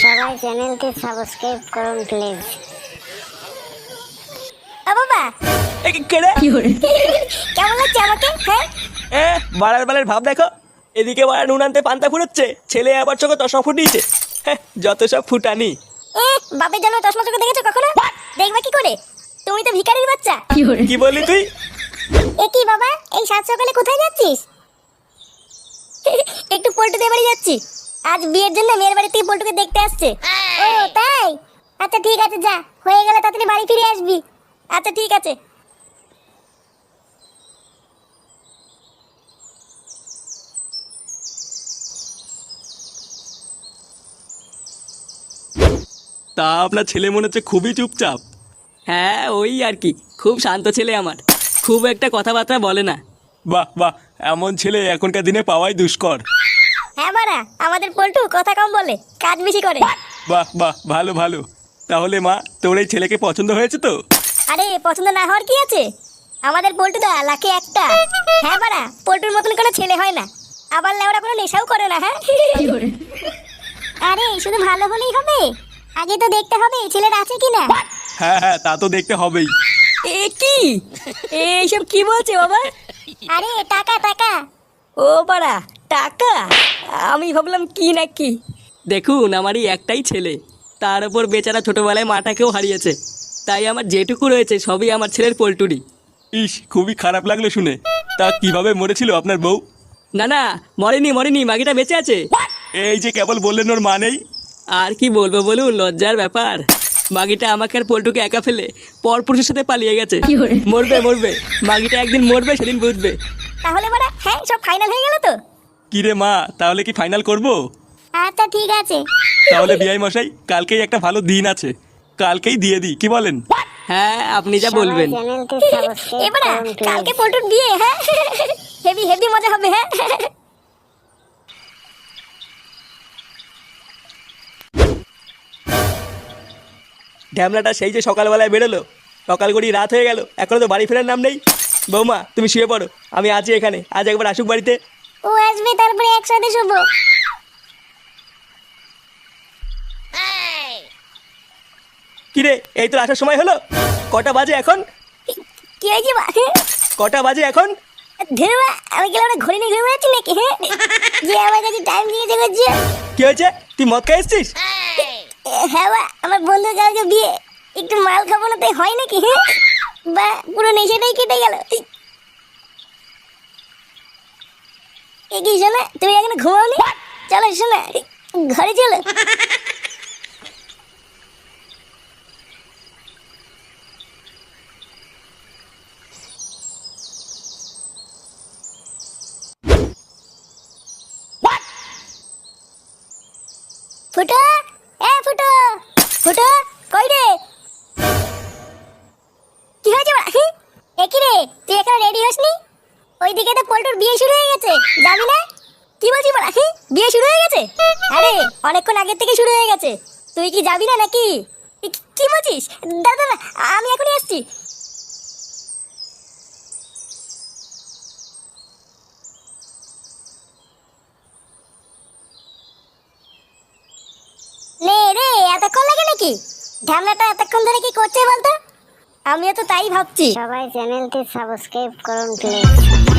সবাই চ্যানেলটি সাবস্ক্রাইব করুন প্লিজ। আ বাবা! এ কি- কে রে? কেমন লাগছে আমাকে? হ্যাঁ? এ বাড়ার বালের ভাব দেখো। এদিকে বাড়া নুন আনতে পান্তা ফুটাচ্ছে ছেলে আবার চোখে তসমা ফুটিয়েছে। হ্যাঁ যত সব ফুটানি। এ বাপের জন্য চশমা চোখে দেখেছ কখনো? দেখবে কি করে? তুমি তো ভিখারির বাচ্চা। কি তুই? এ কি বাবা এই সাত সকালে কোথায় যাচ্ছিস? একটু পল্টুদের বাড়ি যাচ্ছি। আজ বিয়ের জন্য মেয়ের বাড়ি থেকে পল্টুকে দেখতে আসছে। ও তাই? আচ্ছা ঠিক আছে যা। হয়ে গেলে তাড়াতাড়ি বাড়ি ফিরে আসবি। আচ্ছা ঠিক আছে। তা আপনার ছেলে মনে হচ্ছে খুবই চুপচাপ। হ্যাঁ ওই আর কি। খুব শান্ত ছেলে আমার। খুব একটা কথাবার্তা বলে না। বাহ বাহ এমন ছেলে এখনকার দিনে পাওয়াই দুষ্কর। হ্যাঁ মারা আমাদের পল্টু কথা কম বলে কাজ বেশি করে। বাহ বাহ ভালো ভালো। তাহলে মা তোর এই ছেলেকে পছন্দ হয়েছে তো? আরে পছন্দ না হওয়ার কি আছে? আমাদের পল্টুদা লাখে একটা। হ্যাঁ বাড়া পল্টুর মতন কোনো ছেলে হয় না। আবার লেওরা কোনো নেশাও করে না হ্যাঁ? আরে শুধু ভালো হলেই হবে? আগে তো দেখতে হবে ছেলের আছে কিনা। হ্যাঁ হ্যাঁ তা তো দেখতে হবেই। এ কি? এইসব কি বলছে বাবা? আরে টাকা টাকা। ও পাড়া টাকা? আমি ভাবলাম কি না কি? দেখুন আমারই একটাই ছেলে। তার উপর বেচারা ছোটবেলায় মাটাকেও হারিয়েছে। তাই আমার যেটুকু রয়েছে সবই আমার ছেলের পোলটুরি। ইস খুবই খারাপ লাগল শুনে। তা কীভাবে মরেছিল আপনার বউ? না না মরেনি মরেনি মাগিটা বেঁচে আছে। এই যে কেবল বললেন ওর মা নেই আর কি বলব বলুন লজ্জার ব্যাপার। মাগিটা আমাকে আর পল্টুকে একা ফেলে পরপুরুষের সাথে পালিয়ে গেছে। মরবে মরবে। মাগিটা একদিন মরবে সেদিন বুঝবে। তাহলে বাড়া হ্যাঁ সব ফাইনাল হয়ে গেল তো? কিরে মা তাহলে কি ফাইনাল করব? আচ্ছা ঠিক আছে। তাহলে বিআই মশাই কালকেই একটা ভালো দিন আছে। কালকেই দিয়ে দিই কি বলেন? হ্যাঁ আপনি যা বলবেন। এবারে কালকে পল্টুর বিয়ে হ্যাঁ? হেভি হেভি মজা হবে হ্যাঁ? ঢ্যামলাটা সেই যে সকালবেলায় বেরোলো সকাল করি রাত হয়ে গেল এখনও তো বাড়ি ফেরার নাম নেই। বৌমা তুমি শুয়ে পড়ো আমি আছি এখানে আজ একবার আসুক বাড়িতে। ও আসবে তারপরে একসাথে শুবো। কিরে এই তো আসার সময় হলো? কটা বাজে এখন? কি হয়েছে বা কটা বাজে এখন? ধেরবা আমি গেলে ওরা ঘড়ি নিয়ে ঘুরে বেড়াচ্ছি নাকি হ্যাঁ? যে আমার কাছে টাইম দিয়েছে করছে। কি হয়েছে? তুই মদ খেয়ে এসছিস? হ্যাঁ বা আমার বন্ধু কালকে বিয়ে। একটু মাল খাব না তাই হয় নাকি হ্যাঁ? বা পুরো নেশাটাই কেটে গেল। এ কি শোনা তুমি এখন ঘুমাওনি? চলো শোনা ঘরে চলো। ফুটো এ ফুটো ফুটো। যাবি না। কি বড়া হি? বিয়ে শুরু হয়ে গেছে? আরে, অনেকক্ষণ আগের থেকে শুরু হয়ে গেছে। তুই কি যাবি না নাকি? কি- বলছিস? দাদা আমি এখনই আসছি। নে, রে, এতক্ষণ লাগে নাকি? ঢ্যামনাটা এতক্ষণ ধরে কি করছে বলতো? আমিও তো তাই ভাবছি। সবাই চ্যানেলটি সাবস্ক্রাইব করুন প্লিজ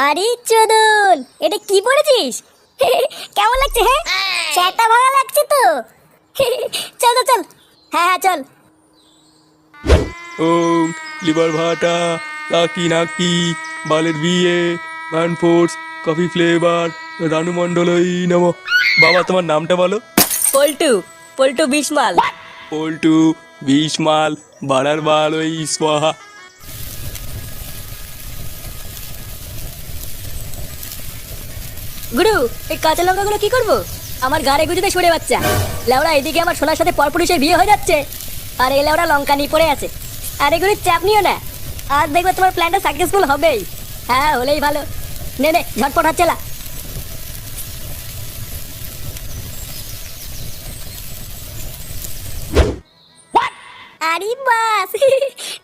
আরে চোদন এটা কি পড়েছিস কেমন লাগছে হ্যাঁ? চ্যাটা ভাঙা লাগছে তো? চল চল। হ্যাঁ হ্যাঁ চল। ও লিভার ভাটা লাকি নাকি বালের বিয়ে man force coffee flavour Ranu মণ্ডলই নম। বাবা তোমার নামটা বলো। পল্টু পল্টু বিশমাল। পল্টু বিষ মাল বাড়ার বাল, ওই স্বাহা গুরু, এই কাঁচা লঙ্কাগুলো কি করব? আমার গাড়ে গুজুতে সরে বাচ্চা। লেওড়া এদিকে আমার সোনার সাথে পরপুরুষের বিয়ে হয়ে যাচ্ছে। আর এই লেওড়া লঙ্কা নিয়ে পড়ে আছে। আর এগুলো চাপ নিও না। আর দেখবে তোমার প্ল্যানটা সাকসেসফুল হবেই। হ্যাঁ হলেই ভালো। নে নে, ঝটপট হাত চালা বাড়ি বাস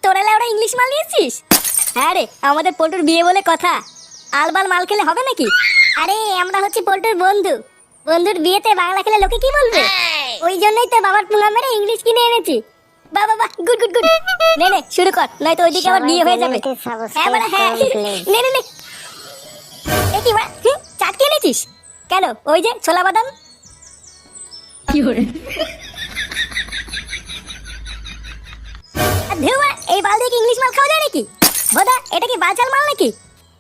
তোরা ওরা মাল হ্যাঁ রে আমাদের পল্টুর বিয়ে বলে কথা। আলবাল মাল খেলে হবে নাকি? আরে আমরা হচ্ছে পল্টুর বন্ধু। বন্ধুর বিয়েতে বাংলা খেলে লোকে কি বলবে? ওই জন্যই তো বাবার পুঙ্গা মেরে ইংলিশ কিনে এনেছি। বাবা বাহ গুড গুড গুড। নে নে শুরু কর নয়তো ওইদিকে আবার বিয়ে হয়ে যাবে। হ্যাঁ সাবস্ক্রাইব হ্যাঁ নে নে নে। এ কি বাড়া হুম, চাটকে এনেছিস? কেন ওই যে ছোলা বাদাম? আর ধেউ এই বাল দিয়ে কি ইংলিশ মাল খাওয়া যায় নাকি? বোধা এটা কি বাচাল মাল নাকি?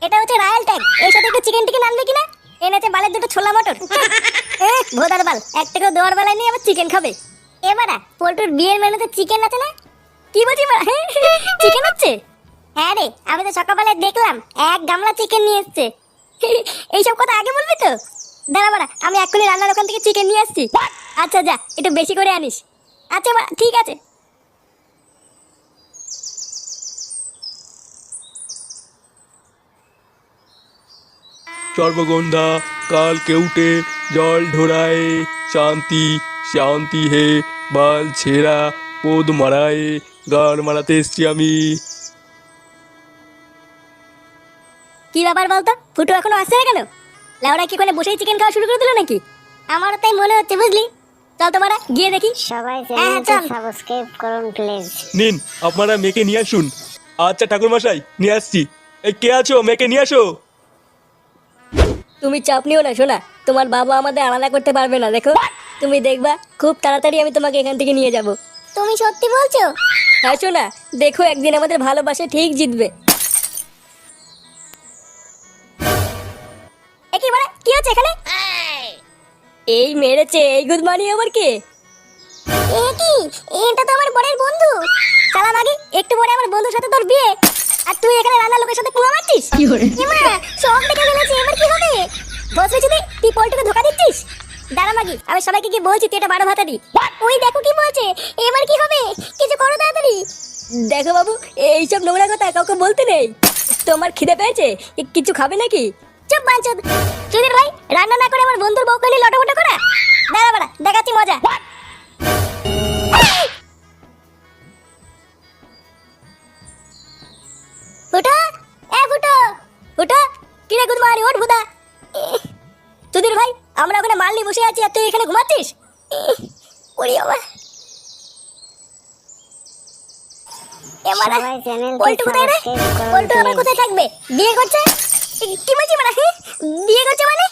এটা হচ্ছে রয়্যাল ট্যাগ। এর সাথে একটু চিকেন টিকেন আনবে কিনা? এনেছে বালের দুটো ছোলা মটর। ভোদার বাল এক টাকা দেওয়ার বেলায় নিয়ে আবার চিকেন খাবে। এবারা পোল্টুর বিয়ের মেনুতে চিকেন আছে না? কি বলছি চিকেন হচ্ছে? হ্যাঁ রে আমি তো সকালবেলায় দেখলাম এক গামলা চিকেন নিয়ে এসছে। এইসব কথা আগে বলবি তো? দাঁড়া বাড়া আমি এক্ষুনি রান্নার ওখান থেকে চিকেন নিয়ে আসছি। আচ্ছা যা একটু বেশি করে আনিস। আচ্ছা বাড়া ঠিক আছে। সর্বগন্ধা কাল কেউটে জল ঢোড়ায় শান্তি শান্তি হে বাল ছেঁড়া পোদ মারায় গান মারাতে এসছি আমি। কি ব্যাপার বলতো? ফুটো এখনও আসছে না কেন লাউড়া কি ওখানে বসেই চিকেন খাওয়া শুরু করে দিল নাকি? আমারও তাই মনে হচ্ছে বুঝলি? চল তোমারা গিয়ে দেখি। সবাই হ্যাঁ, চল। সাবস্ক্রাইব করুন প্লিজ নিন আপনারা মেয়েকে নিয়ে আসুন। আচ্ছা ঠাকুরমশাই নিয়ে আসছি। এই কে আছো? মেয়েকে নিয়ে আসো। তুমি চাপ নিও না শোনা। তোমার বাবা আমাদের আলাদা করতে পারবে না দেখো। তুমি দেখবা খুব তাড়াতাড়ি আমি তোমাকে এখান থেকে নিয়ে যাব। তুমি সত্যি বলছো? হ্যাঁ শোনা। দেখো একদিন আমাদের ভালোবাসা ঠিক জিতবে। কি কি হচ্ছে এখানে? এই মেরেছে এই গুড মানি আবার কে? এ কি? এটা তো আমার বড়ের বন্ধু। চালা মাগি একটু পরে আমার বন্ধুর সাথে তোর বিয়ে। আর তুই এখানে রান্না লোকের সাথে কুয়া মারছিস? এমা সব দেখে ফেলেছি এবার কি হবে? বসে যদি তুই পোল্টুকে ধোকা দিচ্ছিস? দাঁড়া মাগি আমি সবাইকে কি বলছি তুই এটা বারো ভাতা দি। ওই দেখো কি বলছে এবার কি হবে? কিছু করো তাড়াতাড়ি। দেখো বাবু এইসব নোংরা কথা কাউকে বলতে নেই। তোমার খিদে পেয়েছে কিছু খাবে নাকি? চুপ বাঞ্চদ। চুদির ভাই রান্না না করে আমার বন্ধুর আমরা ওখানে মাল নিয়ে বসে আছি আর তুই এখানে ঘুমাচ্ছিস? ওরে বাবা। পল্টু কোথায় রে? পল্টু আবার কোথায় থাকবে? বিয়ে করছে? কি বলছি মানে বিয়ে করছে মানে?